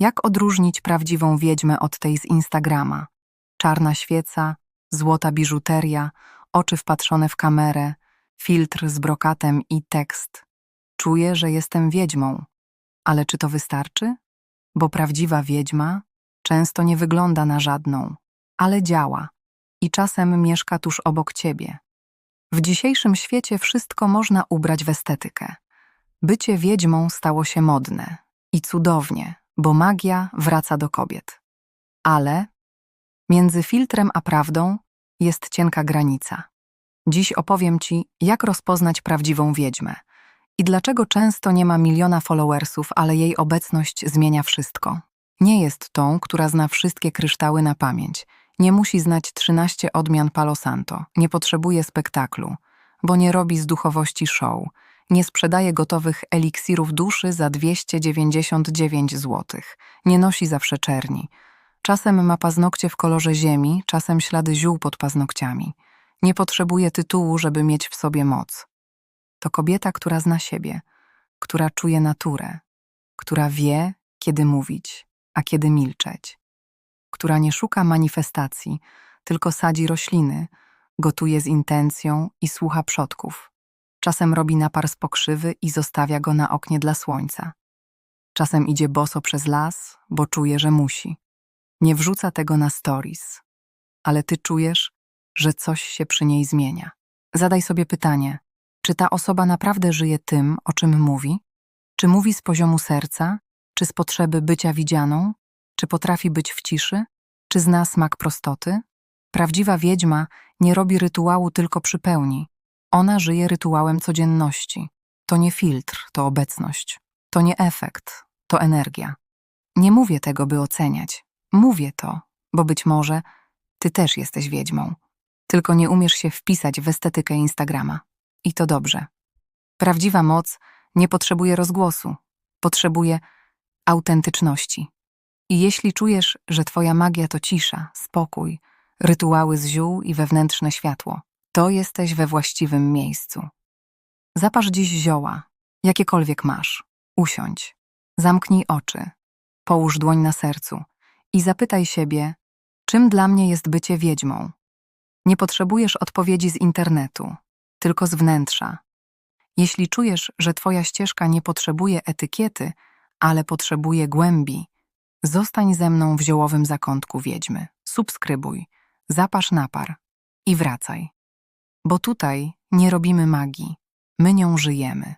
Jak odróżnić prawdziwą wiedźmę od tej z Instagrama? Czarna świeca, złota biżuteria, oczy wpatrzone w kamerę, filtr z brokatem i tekst. Czuję, że jestem wiedźmą. Ale czy to wystarczy? Bo prawdziwa wiedźma często nie wygląda na żadną, ale działa i czasem mieszka tuż obok ciebie. W dzisiejszym świecie wszystko można ubrać w estetykę. Bycie wiedźmą stało się modne i cudownie, bo magia wraca do kobiet. Ale między filtrem a prawdą jest cienka granica. Dziś opowiem Ci, jak rozpoznać prawdziwą wiedźmę i dlaczego często nie ma miliona followersów, ale jej obecność zmienia wszystko. Nie jest tą, która zna wszystkie kryształy na pamięć. Nie musi znać 13 odmian Palo Santo, nie potrzebuje spektaklu, bo nie robi z duchowości show, nie sprzedaje gotowych eliksirów duszy za 299 zł, nie nosi zawsze czerni. Czasem ma paznokcie w kolorze ziemi, czasem ślady ziół pod paznokciami. Nie potrzebuje tytułu, żeby mieć w sobie moc. To kobieta, która zna siebie, która czuje naturę, która wie, kiedy mówić, a kiedy milczeć, która nie szuka manifestacji, tylko sadzi rośliny, gotuje z intencją i słucha przodków. Czasem robi napar z pokrzywy i zostawia go na oknie dla słońca. Czasem idzie boso przez las, bo czuje, że musi. Nie wrzuca tego na stories, ale ty czujesz, że coś się przy niej zmienia. Zadaj sobie pytanie, czy ta osoba naprawdę żyje tym, o czym mówi? Czy mówi z poziomu serca? Czy z potrzeby bycia widzianą? Czy potrafi być w ciszy? Czy zna smak prostoty? Prawdziwa wiedźma nie robi rytuału tylko przy pełni. Ona żyje rytuałem codzienności. To nie filtr, to obecność. To nie efekt, to energia. Nie mówię tego, by oceniać. Mówię to, bo być może ty też jesteś wiedźmą. Tylko nie umiesz się wpisać w estetykę Instagrama. I to dobrze. Prawdziwa moc nie potrzebuje rozgłosu, potrzebuje autentyczności. I jeśli czujesz, że twoja magia to cisza, spokój, rytuały z ziół i wewnętrzne światło, to jesteś we właściwym miejscu. Zaparz dziś zioła, jakiekolwiek masz. Usiądź, zamknij oczy, połóż dłoń na sercu i zapytaj siebie, czym dla mnie jest bycie wiedźmą. Nie potrzebujesz odpowiedzi z internetu, tylko z wnętrza. Jeśli czujesz, że twoja ścieżka nie potrzebuje etykiety, ale potrzebuje głębi, zostań ze mną w ziołowym zakątku wiedźmy, subskrybuj, zapasz napar i wracaj. Bo tutaj nie robimy magii, my nią żyjemy.